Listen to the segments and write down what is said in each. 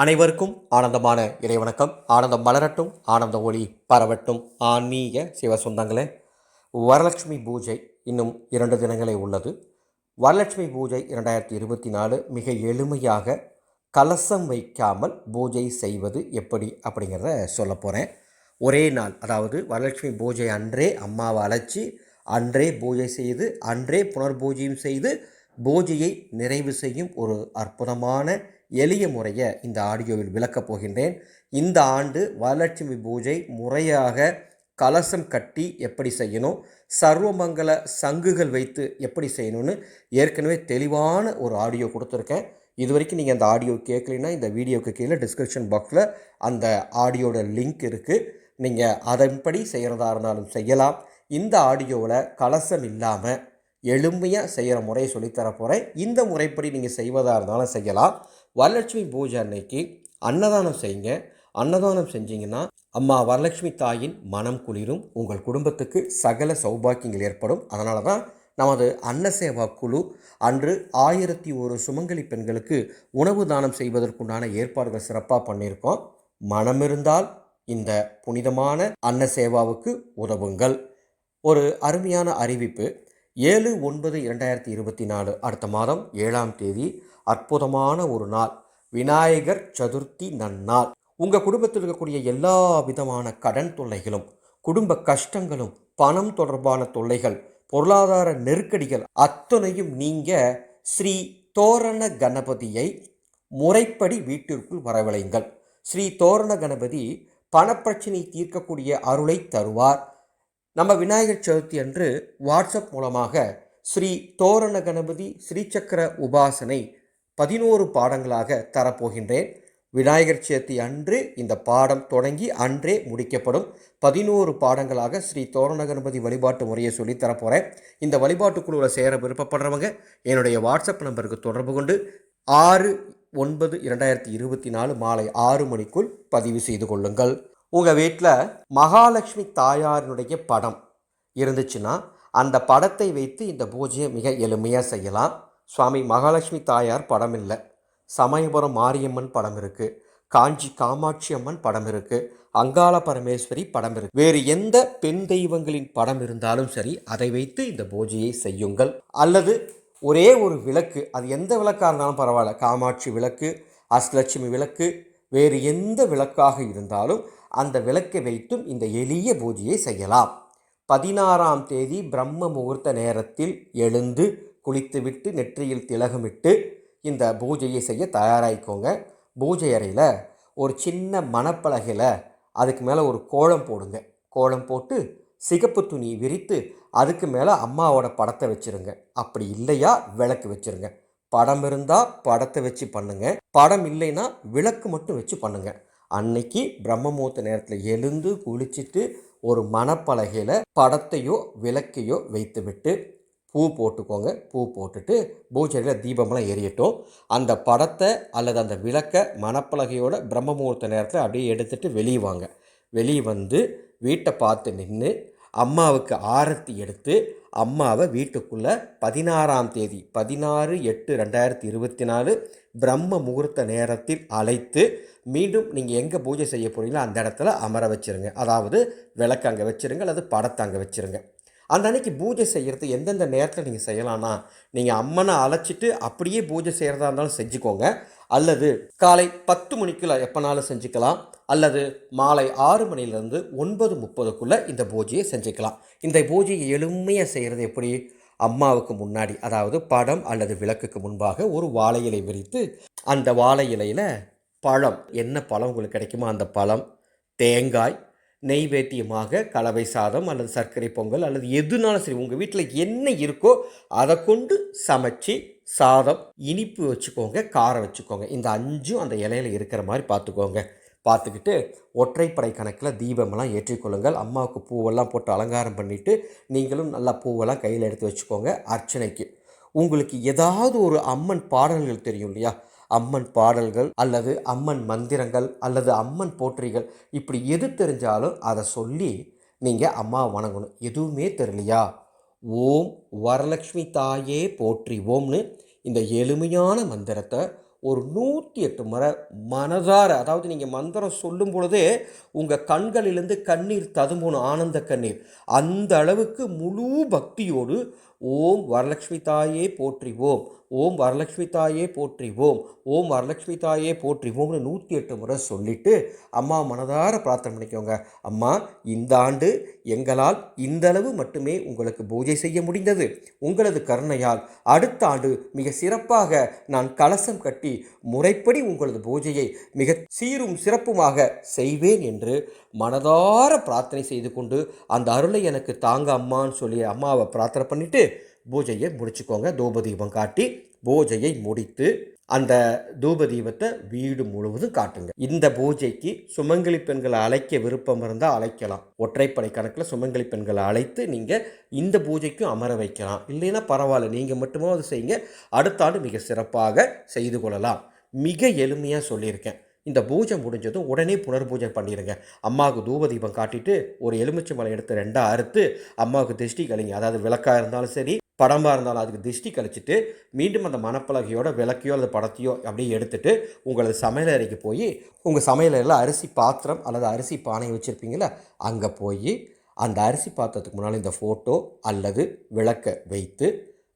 அனைவருக்கும் ஆனந்தமான இறைவணக்கம். ஆனந்தம் மலரட்டும் ஆனந்த ஒளி பரவட்டும். ஆன்மீக சிவ சொந்தங்களே வரலட்சுமி பூஜை இன்னும் இரண்டு தினங்களே உள்ளது. வரலட்சுமி பூஜை இரண்டாயிரத்தி இருபத்தி நாலு மிக எளிமையாக கலசம் வைக்காமல் பூஜை செய்வது எப்படி அப்படிங்கிறத சொல்ல போகிறேன் ஒரே நாள் அதாவது வரலட்சுமி பூஜை அன்றே அம்மாவை அழைச்சி அன்றே பூஜை செய்து அன்றே புனர்பூஜையும் செய்து பூஜையை நிறைவு செய்யும் ஒரு அற்புதமான எளிய முறையை இந்த ஆடியோவில் விளக்கப் போகின்றேன். இந்த ஆண்டு வரலட்சுமி பூஜை முறையாக கலசம் கட்டி எப்படி செய்யணும் சர்வமங்கல சங்குகள் வைத்து எப்படி செய்யணும்னு ஏற்கனவே தெளிவான ஒரு ஆடியோ கொடுத்துருக்கேன். இது வரைக்கும் நீங்கள் அந்த ஆடியோ கேட்கலைன்னா இந்த வீடியோக்கு கீழே டிஸ்கிரிப்ஷன் பாக்ஸில் அந்த ஆடியோட லிங்க் இருக்குது நீங்கள் அதன்படி செய்கிறதா இருந்தாலும் செய்யலாம். இந்த ஆடியோவில் கலசம் இல்லாமல் எளிமையாக செய்கிற முறையை சொல்லித்தர போகிறேன் இந்த முறைப்படி நீங்கள் செய்வதாக இருந்தாலும் செய்யலாம். வரலட்சுமி பூஜை அன்னைக்கு அன்னதானம் செய்யுங்க. அன்னதானம் செஞ்சீங்கன்னா அம்மா வரலட்சுமி தாயின் மனம் குளிரும். உங்கள் குடும்பத்துக்கு சகல சௌபாக்கியங்கள் ஏற்படும். அதனால தான் நமது அன்னசேவா குழு அன்று ஆயிரத்தி ஒரு சுமங்கலி பெண்களுக்கு உணவு தானம் செய்வதற்குண்டான ஏற்பாடுகள் சிறப்பாக பண்ணியிருக்கோம். மனம் இருந்தால் இந்த புனிதமான அன்னசேவாவுக்கு உதவுங்கள். ஒரு அருமையான அறிவிப்பு. ஏழு ஒன்பது இரண்டாயிரத்தி இருபத்தி நாலு அடுத்த மாதம் ஏழாம் தேதி அற்புதமான ஒரு நாள் விநாயகர் சதுர்த்தி நன்னாள். உங்கள் குடும்பத்தில் இருக்கக்கூடிய எல்லா விதமான கடன் தொல்லைகளும் குடும்ப கஷ்டங்களும் பணம் தொடர்பான தொல்லைகள் பொருளாதார நெருக்கடிகள் அத்தனையும் நீங்க ஸ்ரீ தோரண கணபதியை முறைப்படி வீட்டிற்குள் வரவழைங்கள் ஸ்ரீ தோரண கணபதி பணப்பிரச்சனை தீர்க்கக்கூடிய அருளை தருவார். நம்ம விநாயகர் சதுர்த்தி அன்று வாட்ஸ்அப் மூலமாக ஸ்ரீ தோரண கணபதி ஸ்ரீசக்கர உபாசனை பதினோரு பாடங்களாக தரப்போகின்றேன். விநாயகர் சதுர்த்தி அன்று இந்த பாடம் தொடங்கி அன்றே முடிக்கப்படும். பதினோரு பாடங்களாக ஸ்ரீ தோரண கணபதி வழிபாட்டு முறையை சொல்லித் தரப்போகிறேன் இந்த வழிபாட்டு குழுவில் சேர விருப்பப்படுறவங்க என்னுடைய வாட்ஸ்அப் நம்பருக்கு தொடர்பு கொண்டு ஆறு ஒன்பது இரண்டாயிரத்தி இருபத்தி நாலு மாலை ஆறு மணிக்குள் பதிவு செய்து கொள்ளுங்கள். உங்கள் வீட்டில் மகாலட்சுமி தாயாரினுடைய படம் இருந்துச்சுன்னா அந்த படத்தை வைத்து இந்த பூஜையை மிக எளிமையாக செய்யலாம். சுவாமி மகாலட்சுமி தாயார் படம் இல்லை. சமயபுரம் மாரியம்மன் படம் இருக்குது காஞ்சி காமாட்சி அம்மன் படம் இருக்குது அங்காள பரமேஸ்வரி படம் இருக்கு. வேறு எந்த பெண் தெய்வங்களின் படம் இருந்தாலும் சரி அதை வைத்து இந்த பூஜையை செய்யுங்கள். அல்லது ஒரே ஒரு விளக்கு அது எந்த விளக்காக இருந்தாலும் பரவாயில்ல. காமாட்சி விளக்கு அஷ்டலட்சுமி விளக்கு வேறு எந்த விளக்காக இருந்தாலும் அந்த விளக்கை வைத்தும் இந்த எளிய பூஜையை செய்யலாம். பதினாறாம் தேதி பிரம்ம முகூர்த்த நேரத்தில் எழுந்து குளித்துவிட்டு நெற்றியில் திலகமிட்டு இந்த பூஜையை செய்ய தயாராகிக்கோங்க. பூஜை அறையில் ஒரு சின்ன மணப்பலகையில் அதுக்கு மேலே ஒரு கோலம் போடுங்க. கோலம் போட்டு சிகப்பு துணி விரித்து அதுக்கு மேலே அம்மாவோட படத்தை வச்சுருங்க. அப்படி இல்லையா விளக்கு வச்சுருங்க. படம் இருந்தால் படத்தை வச்சு பண்ணுங்கள் படம் இல்லைன்னா விளக்கு மட்டும் வச்சு பண்ணுங்கள் அன்னைக்கு பிரம்மமூர்த்த நேரத்தில் எழுந்து குளிச்சுட்டு ஒரு மணப்பலகையில் படத்தையோ விளக்கையோ வைத்து விட்டு பூ போட்டுக்கோங்க. பூ போட்டுட்டு பூஜையில் தீபமெல்லாம் எரியட்டும் அந்த படத்தை அல்லது அந்த விளக்கை மணப்பலகையோட பிரம்ம முகூர்த்த நேரத்தில் அப்படியே எடுத்துகிட்டு வெளியே வாங்க. வெளியே வந்து வீட்டை பார்த்து நின்று அம்மாவுக்கு ஆரத்தி எடுத்து அம்மாவை வீட்டுக்குள்ளே பதினாறாம் தேதி பதினாறு எட்டு ரெண்டாயிரத்தி இருபத்தி நாலு பிரம்ம முகூர்த்த நேரத்தில் அழைத்து மீண்டும் நீங்கள் எங்கே பூஜை செய்ய போகிறீங்களோ அந்த இடத்துல அமர வச்சுருங்க. அதாவது விளக்கு அங்கே வச்சுருங்க அல்லது படத்தை அங்கே வச்சுருங்க. அந்த அன்னைக்கு பூஜை செய்கிறது எந்தெந்த நேரத்தில் நீங்கள் செய்யலாம்னா நீங்கள் அம்மனை அழைச்சிட்டு அப்படியே பூஜை செய்கிறதா இருந்தாலும் செஞ்சுக்கோங்க. அல்லது காலை பத்து மணிக்குள்ள எப்போனாலும் செஞ்சுக்கலாம். அல்லது மாலை ஆறு மணிலேருந்து ஒன்பது முப்பதுக்குள்ளே இந்த பூஜையை செஞ்சுக்கலாம். இந்த பூஜையை எளிமையாக செய்கிறது எப்படி? அம்மாவுக்கு முன்னாடி அதாவது படம் அல்லது விளக்குக்கு முன்பாக ஒரு வாழை இலை விரித்து அந்த வாழை இலையில் பழம் என்ன பழம் உங்களுக்கு கிடைக்குமோ அந்த பழம் தேங்காய் நெய்வேத்தியமாக கலவை சாதம் அல்லது சர்க்கரை பொங்கல் அல்லது எதுனாலும் சரி உங்கள் வீட்டில் என்ன இருக்கோ அதை கொண்டு சமைச்சு சாதம் இனிப்பு வச்சுக்கோங்க காரம் வச்சுக்கோங்க. இந்த அஞ்சும் அந்த இலையில இருக்கிற மாதிரி பார்த்துக்கோங்க. பார்த்துக்கிட்டு ஒற்றைப்படை கணக்கில் தீபமெல்லாம் ஏற்றிக்கொள்ளுங்கள் அம்மாவுக்கு பூவெல்லாம் போட்டு அலங்காரம் பண்ணிவிட்டு நீங்களும் நல்லா பூவெல்லாம் கையில் எடுத்து வச்சுக்கோங்க. அர்ச்சனைக்கு. உங்களுக்கு ஏதாவது ஒரு அம்மன் பாடல்கள் தெரியும் இல்லையா? அம்மன் பாடல்கள் அல்லது அம்மன் மந்திரங்கள் அல்லது அம்மன் போற்றிகள் இப்படி எது தெரிஞ்சாலும் அதை சொல்லி நீங்கள் அம்மா வணங்கணும். எதுவுமே தெரியலையா? ஓம் வரலக்ஷ்மி தாயே போற்றி. ஓம்னு இந்த எளிமையான மந்திரத்தை ஒரு நூற்றி எட்டு முறை மனதார அதாவது நீங்கள் மந்திரம் சொல்லும் பொழுதே உங்கள் கண்களிலிருந்து கண்ணீர் ததும்பணும் ஆனந்த கண்ணீர். அந்த அளவுக்கு முழு பக்தியோடு ஓம் வரலட்சுமி தாயே போற்றிவோம் ஓம் வரலட்சுமி தாயே போற்றிவோம் ஓம் வரலட்சுமி தாயே போற்றிவோம்னு நூற்றி எட்டு முறை சொல்லிட்டு அம்மா மனதார பிரார்த்தனை பண்ணிக்கோங்க. அம்மா இந்த ஆண்டு எங்களால் இந்தளவு மட்டுமே உங்களுக்கு பூஜை செய்ய முடிந்தது. உங்களது கருணையால் அடுத்த ஆண்டு மிக சிறப்பாக நான் கலசம் கட்டி முறைப்படி உங்களது பூஜையை மிக சீரும் சிறப்புமாக செய்வேன் என்று மனதார பிரார்த்தனை செய்து கொண்டு அந்த அருளை எனக்கு தாங்க அம்மான்னு சொல்லி அம்மாவை பிரார்த்தனை பண்ணிவிட்டு பூஜையை முடிச்சுக்கோங்க. தூபதீபம் காட்டி பூஜையை முடித்து அந்த தூப தீபத்தை வீடு முழுவதும் காட்டுங்க. இந்த பூஜைக்கு சுமங்கலி பெண்களை அழைக்க விருப்பம் இருந்தால் அழைக்கலாம். ஒற்றைப்படை கணக்கில் சுமங்கலி பெண்களை அழைத்து நீங்கள் இந்த பூஜைக்கும் அமர வைக்கலாம். இல்லைன்னா பரவாயில்ல நீங்கள் மட்டுமோ அது செய்யுங்க. அடுத்த ஆண்டு மிக சிறப்பாக செய்து கொள்ளலாம். மிக எளிமையாக சொல்லியிருக்கேன். இந்த பூஜை முடிஞ்சதும் உடனே புனர்பூஜை பண்ணிடுங்க அம்மாவுக்கு தூப தீபம் காட்டிட்டு ஒரு எலுமிச்சை மலை எடுத்து ரெண்டாக அறுத்து அம்மாவுக்கு திருஷ்டி கழிங்க அதாவது விளக்காக இருந்தாலும் சரி படமாக இருந்தாலும் அதுக்கு திருஷ்டி கழிச்சிட்டு மீண்டும் அந்த மணப்பலகையோட விளக்கையோ அல்லது படத்தையோ அப்படியே எடுத்துட்டு உங்களது சமையலறைக்கு போய் உங்கள் சமையலறையில் அரிசி பாத்திரம் அல்லது அரிசி பானை வச்சுருப்பீங்களா அங்கே போய் அந்த அரிசி பாத்திரத்துக்கு முன்னால் இந்த ஃபோட்டோ அல்லது விளக்கை வைத்து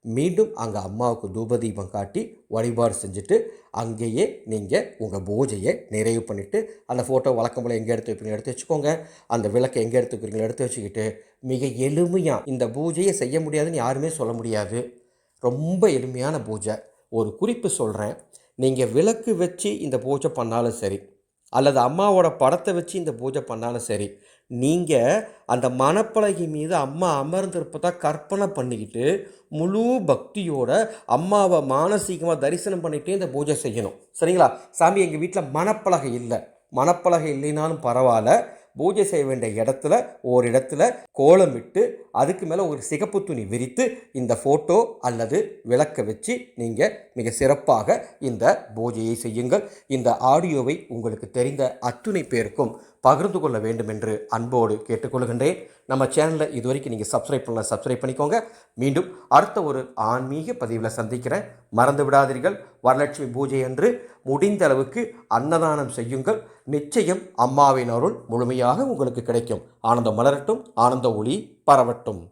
மீண்டும் அங்கே அம்மாவுக்கு தூபதீபம் காட்டி வழிபாடு செஞ்சுட்டு அங்கேயே நீங்கள் உங்கள் பூஜையை நிறைவு பண்ணிவிட்டு அந்த ஃபோட்டோ வழக்கம் போல் எங்கே எடுத்து வைப்பீங்க எடுத்து வச்சுக்கோங்க. அந்த விளக்கை எங்கே எடுத்து வைக்கிறீங்களோ எடுத்து வச்சுக்கிட்டு மிக எளிமையாக இந்த பூஜையை செய்ய முடியாதுன்னு யாருமே சொல்ல முடியாது. ரொம்ப எளிமையான பூஜை. ஒரு குறிப்பு சொல்கிறேன் நீங்கள் விளக்கு வச்சு இந்த பூஜை பண்ணாலும் சரி அல்லது அம்மாவோட படத்தை வச்சு இந்த பூஜை பண்ணாலும் சரி நீங்கள் அந்த மணப்பலகை மீது அம்மா அமர்ந்திருப்பதா கற்பனை பண்ணிக்கிட்டு முழு பக்தியோட அம்மாவை மானசீகமாக தரிசனம் பண்ணிகிட்டே இந்த பூஜை செய்யணும். சரிங்களா? சாமி எங்கள் வீட்டில் மணப்பலகை இல்லை. மனப்பலகை இல்லைனாலும் பரவாயில்ல. பூஜை செய்ய வேண்டிய இடத்துல ஒரு இடத்துல கோலமிட்டு அதுக்கு மேலே ஒரு சிகப்பு துணி விரித்து இந்த ஃபோட்டோ அல்லது விளக்கை வச்சு நீங்கள் மிக சிறப்பாக இந்த பூஜையை செய்யுங்கள். இந்த ஆடியோவை உங்களுக்கு தெரிந்த அத்துணை பேருக்கும் பகிர்ந்து கொள்ள வேண்டும் என்று அன்போடு கேட்டுக்கொள்கின்றேன். நம்ம சேனலை இது வரைக்கும் நீங்கள் சப்ஸ்கிரைப் பண்ணல சப்ஸ்கிரைப் பண்ணிக்கோங்க. மீண்டும் அடுத்த ஒரு ஆன்மீக பதிவில் சந்திக்கிறேன். மறந்து விடாதீர்கள். வரலட்சுமி பூஜை அன்று முடிந்த அளவுக்கு அன்னதானம் செய்யுங்கள். நிச்சயம் அம்மாவின் அருள் முழுமையாக உங்களுக்கு கிடைக்கும். ஆனந்தம் மலரட்டும் ஆனந்த ஒளி பரவட்டும்.